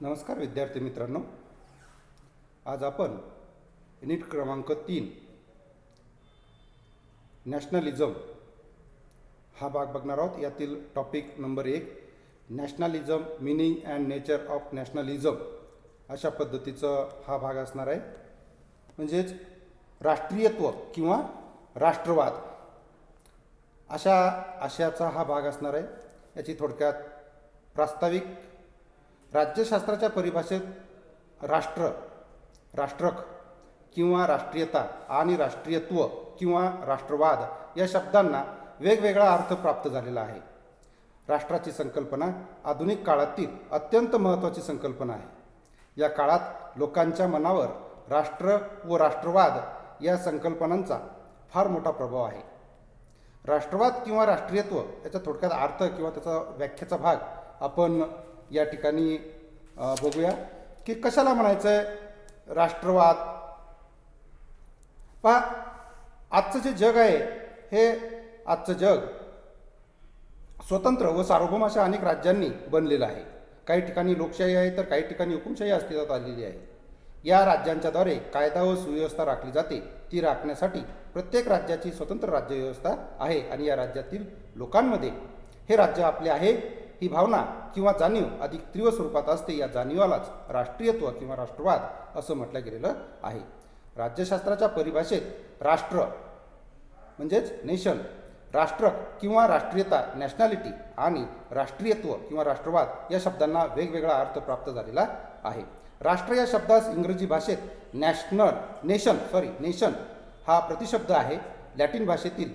नमस्कार विद्यार्थी मित्रांनो. आज आपण युनिट क्रमांक तीन नॅशनलिझम हा भाग बघणार आहोत. यातील टॉपिक नंबर एक nationalism meaning and nature of nationalism अशा पद्धतीचं हा भाग असणार आहे. म्हणजेच राष्ट्रीयत्व किंवा राष्ट्रवाद अशा आशयाचा हा भाग असणार आहे. याची थोडक्यात प्रास्ताविक राज्यशास्त्राच्या परिभाषेत राष्ट्र राष्ट्रक किंवा राष्ट्रीयता आणि राष्ट्रीयत्व किंवा राष्ट्रवाद या शब्दांना वेगवेगळा अर्थ प्राप्त झालेला आहे. राष्ट्राची संकल्पना आधुनिक काळातील अत्यंत महत्त्वाची संकल्पना आहे. या काळात लोकांच्या मनावर राष्ट्र व राष्ट्रवाद या संकल्पनांचा फार मोठा प्रभाव आहे. राष्ट्रवाद किंवा राष्ट्रीयत्व याचा थोडक्यात अर्थ किंवा त्याचा व्याख्याचा भाग आपण या ठिकाणी बघूया. की कशाला म्हणायचं आहे राष्ट्रवाद? पहा आजचं जे जग आहे हे आजचं जग स्वतंत्र व सार्वभौम अशा अनेक राज्यांनी बनलेलं आहे. काही ठिकाणी लोकशाही आहे तर काही ठिकाणी हुकुमशाही अस्तित्वात आलेली आहे. या राज्यांच्याद्वारे कायदा व सुव्यवस्था राखली जाते. ती राखण्यासाठी प्रत्येक राज्याची स्वतंत्र राज्यव्यवस्था आहे आणि या राज्यातील लोकांमध्ये हे राज्य आपले आहे. ही भावना किंवा जाणीव अधिक तीव्र स्वरूपात असते या जाणीवालाच राष्ट्रीयत्व किंवा राष्ट्रवाद असं म्हटलं गेलेलं आहे. राज्यशास्त्राच्या परिभाषेत राष्ट्र म्हणजेच नेशन राष्ट्र किंवा राष्ट्रीयता नॅशनॅलिटी आणि राष्ट्रीयत्व किंवा राष्ट्रवाद या शब्दांना वेगवेगळा अर्थ प्राप्त झालेला आहे. राष्ट्र या शब्दास इंग्रजी भाषेत नॅशनल नेशन सॉरी नेशन हा प्रतिशब्द आहे. लॅटिन भाषेतील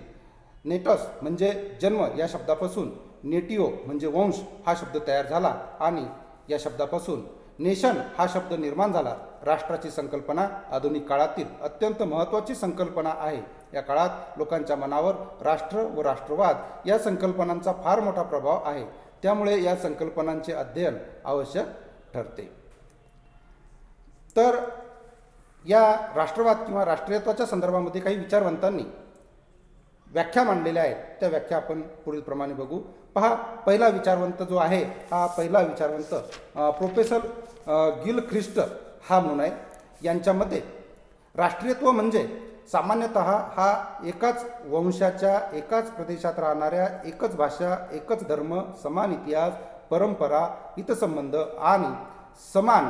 नेटस म्हणजे जन्म या शब्दापासून नेटिओ म्हणजे वंश हा शब्द तयार झाला आणि या शब्दापासून नेशन हा शब्द निर्माण झाला. राष्ट्राची संकल्पना आधुनिक काळातील अत्यंत महत्त्वाची संकल्पना आहे. या काळात लोकांच्या मनावर राष्ट्र व राष्ट्रवाद या संकल्पनांचा फार मोठा प्रभाव आहे. त्यामुळे या संकल्पनांचे अध्ययन आवश्यक ठरते. तर या राष्ट्रवाद किंवा राष्ट्रीयत्वाच्या संदर्भामध्ये काही विचारवंतांनी व्याख्या मांडलेल्या आहेत. त्या व्याख्या आपण पुढीलप्रमाणे बघू. पहा पहिला विचारवंत जो आहे हा पहिला विचारवंत प्रोफेसर गिल ख्रिस्ट हा म्हणून आहे. यांच्यामध्ये राष्ट्रीयत्व म्हणजे सामान्यतः हा एकाच वंशाच्या एकाच प्रदेशात राहणाऱ्या एकच भाषा एकच धर्म समान इतिहास परंपरा हितसंबंध आणि समान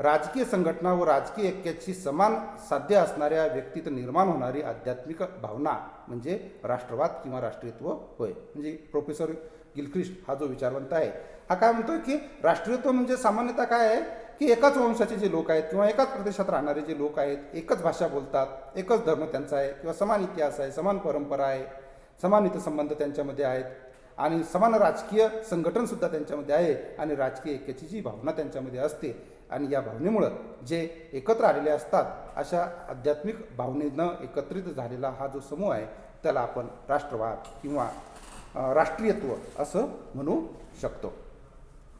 राजकीय संघटना व राजकीय ऐक्याची समान साध्य असणाऱ्या व्यक्तीत निर्माण होणारी आध्यात्मिक भावना म्हणजे राष्ट्रवाद किंवा राष्ट्रीयत्व होय. म्हणजे प्रोफेसर गिलख्रिस्ट हा जो विचारवंत आहे हा काय म्हणतोय की राष्ट्रीयत्व म्हणजे सामान्यतः काय आहे? की एकाच वंशाचे जे लोक आहेत किंवा एकाच प्रदेशात राहणारे जे लोक आहेत एकच भाषा बोलतात एकच धर्म त्यांचा आहे किंवा समान इतिहास आहे समान परंपरा आहे समान हितसंबंध त्यांच्यामध्ये आहेत आणि समान राजकीय संघटनसुद्धा त्यांच्यामध्ये आहे आणि राजकीय ऐक्याची जी भावना त्यांच्यामध्ये असते आणि या भावनेमुळं जे एकत्र आलेले असतात अशा आध्यात्मिक भावनेनं एकत्रित झालेला हा जो समूह आहे त्याला आपण राष्ट्रवाद किंवा राष्ट्रीयत्व असं म्हणू शकतो.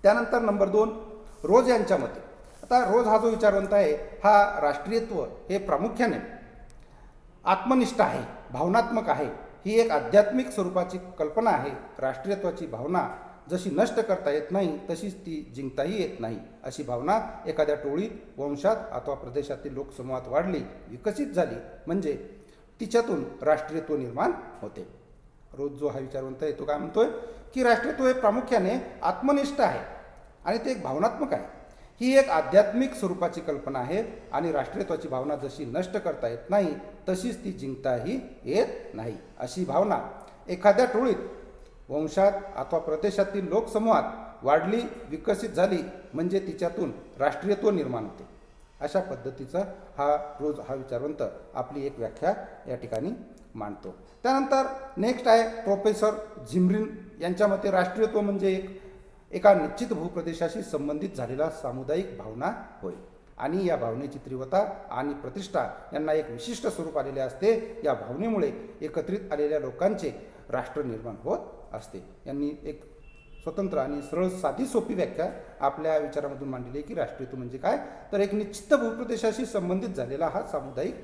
त्यानंतर नंबर दोन रोज यांच्या मते. आता रोज हा जो विचारवंत आहे हा राष्ट्रीयत्व हे प्रामुख्याने आत्मनिष्ठ आहे भावनात्मक आहे ही एक आध्यात्मिक स्वरूपाची कल्पना आहे राष्ट्रीयत्वाची भावना जशी नष्ट करता येत नाही तशीच ती जिंकताही येत नाही अशी भावना एखाद्या टोळीत वंशात अथवा प्रदेशातील लोकसमूहात वाढली विकसित झाली. म्हणजे तिच्यातून राष्ट्रीयत्व निर्माण होते. रोज जो हा विचारवंत आहे तो काय म्हणतोय? की राष्ट्रीयत्व हे प्रामुख्याने आत्मनिष्ठ आहे आणि ते एक भावनात्मक आहे. ही एक आध्यात्मिक स्वरूपाची कल्पना आहे आणि राष्ट्रीयत्वाची भावना जशी नष्ट करता येत नाही तशीच ती जिंकताही येत नाही अशी भावना एखाद्या टोळीत वंशात अथवा प्रदेशातील लोकसमूहात वाढली विकसित झाली म्हणजे तिच्यातून राष्ट्रीयत्व निर्माण होते. अशा पद्धतीचा हा रोज हा विचारवंत आपली एक व्याख्या या ठिकाणी मांडतो. त्यानंतर नेक्स्ट आहे प्रोफेसर झिमरिन. यांच्या मते राष्ट्रीयत्व म्हणजे एक एका निश्चित भूप्रदेशाशी संबंधित झालेला सामुदायिक भावना होय. आणि या भावनेची तीव्रता आणि प्रतिष्ठा यांना एक विशिष्ट स्वरूप आलेले असते. या भावनेमुळे एकत्रित आलेल्या लोकांचे राष्ट्र निर्माण होत असते. यांनी एक स्वतंत्र आणि सरळ साधी सोपी व्याख्या आपल्या विचारामधून मांडलेली आहे की राष्ट्रीयत्व म्हणजे काय? तर एक निश्चित भूप्रदेशाशी संबंधित झालेला हा सामुदायिक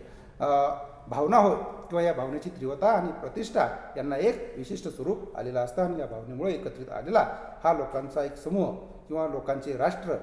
भावना होय किंवा या भावनेची तीव्रता आणि प्रतिष्ठा यांना एक विशिष्ट स्वरूप आलेलं असतं आणि या भावनेमुळे एकत्रित आलेला हा लोकांचा एक समूह किंवा लोकांचे राष्ट्र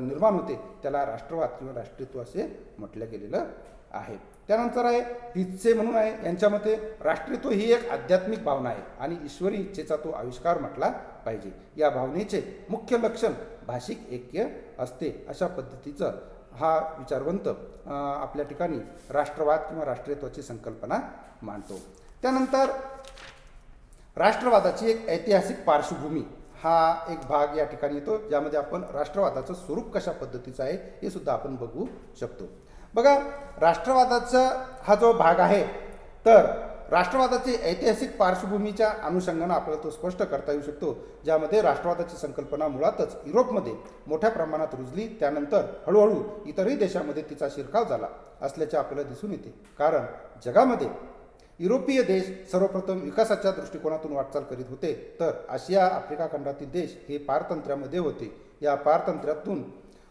निर्माण होते. त्याला राष्ट्रवाद किंवा राष्ट्रीयत्व असे म्हटलं गेलेलं आहे. त्यानंतर आहे इच्छे म्हणून आहे यांच्यामध्ये राष्ट्रीयत्व ही एक आध्यात्मिक भावना आहे आणि ईश्वरी इच्छेचा तो आविष्कार म्हटला पाहिजे. या भावनेचे मुख्य लक्षण भाषिक ऐक्य असते. अशा पद्धतीचं हा विचारवंत आपल्या ठिकाणी राष्ट्रवाद किंवा राष्ट्रीयत्वाची संकल्पना मांडतो. त्यानंतर राष्ट्रवादाची एक ऐतिहासिक पार्श्वभूमी हा एक भाग या ठिकाणी येतो ज्यामध्ये आपण राष्ट्रवादाचं स्वरूप कशा पद्धतीचं आहे हे सुद्धा आपण बघू शकतो. बघा राष्ट्रवादाचा हा जो भाग आहे तर राष्ट्रवादाची ऐतिहासिक पार्श्वभूमीच्या अनुषंगानं आपल्याला तो स्पष्ट करता येऊ शकतो ज्यामध्ये राष्ट्रवादाची संकल्पना मुळातच युरोपमध्ये मोठ्या प्रमाणात रुजली त्यानंतर हळूहळू इतरही देशामध्ये तिचा शिरकाव झाला असल्याचे आपल्याला दिसून येते. कारण जगामध्ये युरोपीय देश सर्वप्रथम विकासाच्या दृष्टिकोनातून वाटचाल करीत होते तर आशिया आफ्रिका खंडातील देश हे पारतंत्र्यामध्ये होते. या पारतंत्र्यातून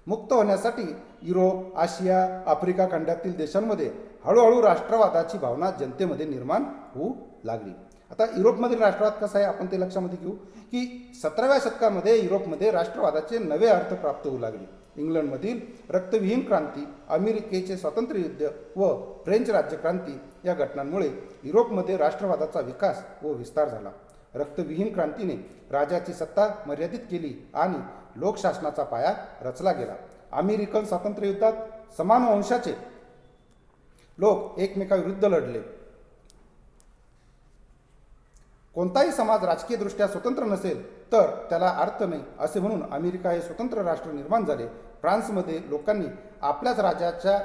मुक्त होण्यासाठी युरोप आशिया आफ्रिका खंडातील देशांमध्ये हळूहळू राष्ट्रवादाची भावना जनतेमध्ये निर्माण होऊ लागली. आता युरोपमधील राष्ट्रवाद कसा आहे? आपण ते लक्षामध्ये घेऊ की सतराव्या शतकामध्ये युरोपमध्ये राष्ट्रवादाचे नवे अर्थ प्राप्त होऊ लागले. इंग्लंडमधील रक्तविहीन क्रांती अमेरिकेचे स्वातंत्र्य युद्ध व फ्रेंच राज्यक्रांती या घटनांमुळे युरोपमध्ये राष्ट्रवादाचा विकास व विस्तार झाला. रक्तविहीन क्रांतीने राजाची सत्ता मर्यादित केली आणि लोकशासनाचा पाया रचला गेला. अमेरिकन स्वातंत्र्य युद्धात समान वंशाचे लोक एकमेकाविरुद्ध लढले. कोणताही समाज राजकीयदृष्ट्या स्वतंत्र नसेल तर त्याला अर्थ नाही असे म्हणून अमेरिका हे स्वतंत्र राष्ट्र निर्माण झाले. फ्रान्समध्ये लोकांनी आपल्याच राजाच्या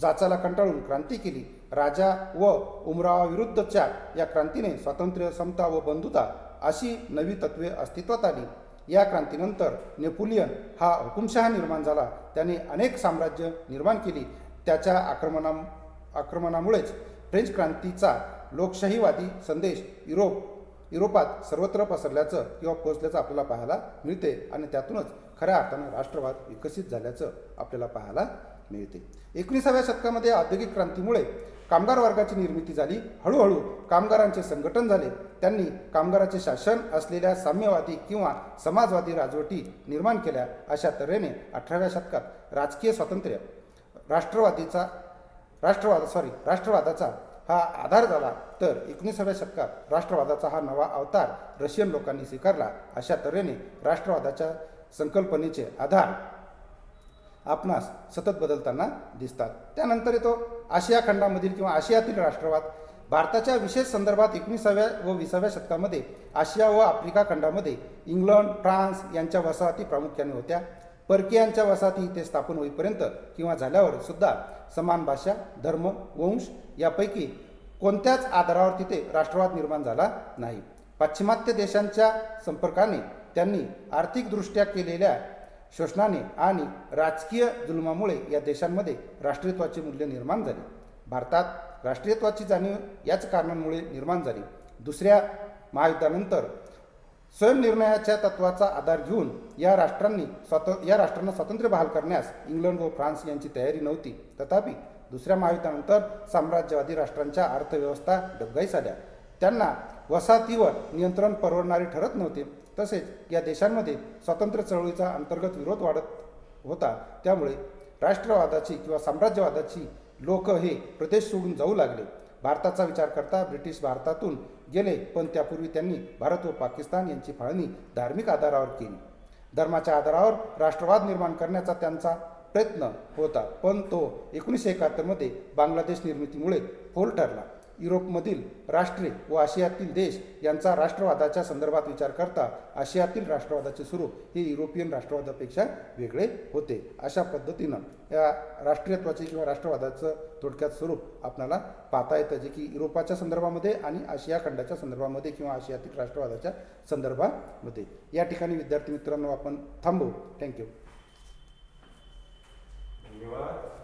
जाचाला कंटाळून क्रांती केली. राजा व उमरावाविरुद्धच्या या क्रांतीने स्वातंत्र्य समता व बंधुता अशी नवी तत्वे अस्तित्वात आली. या क्रांतीनंतर नेपोलियन हा हुकुमशहा निर्माण झाला. त्याने अनेक साम्राज्य निर्माण केली. त्याच्या आक्रमणा आक्रमणामुळेच फ्रेंच क्रांतीचा लोकशाहीवादी संदेश युरोप युरोपात सर्वत्र पसरल्याचं किंवा पोचल्याचं आपल्याला पाहायला मिळते आणि त्यातूनच खऱ्या अर्थानं राष्ट्रवाद विकसित झाल्याचं आपल्याला पाहायला मिळते. एकोणीसाव्या शतकामध्ये औद्योगिक क्रांतीमुळे कामगार वर्गाची निर्मिती झाली. हळूहळू कामगारांचे संघटन झाले. त्यांनी कामगाराचे शासन असलेल्या साम्यवादी किंवा समाजवादी राजवटी निर्माण केल्या. अशा तऱ्हेने अठराव्या शतकात राजकीय स्वातंत्र्य राष्ट्रवादीचा राष्ट्रवाद सॉरी राष्ट्रवादाचा हा आधार झाला. तर एकोणीसाव्या शतकात राष्ट्रवादाचा हा नवा अवतार रशियन लोकांनी स्वीकारला. अशा तऱ्हेने राष्ट्रवादाच्या संकल्पनेचे आधार आपणास सतत बदलताना दिसतात. त्यानंतर येतो आशिया खंडामधील किंवा आशियातील राष्ट्रवाद. भारताच्या विशेष संदर्भात एकोणीसाव्या व विसाव्या शतकामध्ये आशिया व आफ्रिका खंडामध्ये इंग्लंड फ्रान्स यांच्या वसाहती प्रामुख्याने होत्या. परकीयांच्या वसाहती इथे स्थापन होईपर्यंत किंवा झाल्यावर सुद्धा समान भाषा धर्म वंश यापैकी कोणत्याच आधारावर तिथे राष्ट्रवाद निर्माण झाला नाही. पाश्चिमात्य देशांच्या संपर्काने त्यांनी आर्थिकदृष्ट्या केलेल्या शोषणाने आणि राजकीय जुलमामुळे या देशांमध्ये राष्ट्रीयत्वाचे मूल्य निर्माण झाले. भारतात राष्ट्रीयत्वाची जाणीव याच कारणांमुळे निर्माण झाली. दुसऱ्या महायुद्धानंतर स्वयंनिर्णयाच्या तत्वाचा आधार घेऊन या राष्ट्रांनी स्वात या राष्ट्रांना स्वातंत्र्य बहाल करण्यास इंग्लंड व फ्रान्स यांची तयारी नव्हती. तथापि दुसऱ्या महायुद्धानंतर साम्राज्यवादी राष्ट्रांच्या अर्थव्यवस्था डबगाईस आल्या. त्यांना वसाहतीवर नियंत्रण परवडणारे ठरत नव्हते. तसेच या देशांमध्ये स्वातंत्र्य चळवळीचा अंतर्गत विरोध वाढत होता. त्यामुळे राष्ट्रवादाची किंवा साम्राज्यवादाची लोक हे प्रदेश सोडून जाऊ लागले. भारताचा विचार करता ब्रिटिश भारतातून गेले पण त्यापूर्वी त्यांनी भारत व पाकिस्तान यांची फाळणी धार्मिक आधारावर केली. धर्माच्या आधारावर राष्ट्रवाद निर्माण करण्याचा त्यांचा प्रयत्न होता पण तो एकोणीसशे एकाहत्तरमध्ये बांगलादेश निर्मितीमुळे फोल ठरला. युरोपमधील राष्ट्रे व आशियातील देश यांचा राष्ट्रवादाच्या संदर्भात विचार करता आशियातील राष्ट्रवादाचे स्वरूप हे युरोपियन राष्ट्रवादापेक्षा वेगळे होते. अशा पद्धतीनं या राष्ट्रीयत्वाचे किंवा राष्ट्रवादाचं थोडक्यात स्वरूप आपल्याला पाहता येतं जे की युरोपाच्या संदर्भामध्ये आणि आशिया खंडाच्या संदर्भामध्ये किंवा आशियातील राष्ट्रवादाच्या संदर्भामध्ये. या ठिकाणी विद्यार्थी मित्रांनो आपण थांबू. थँक्यू धन्यवाद.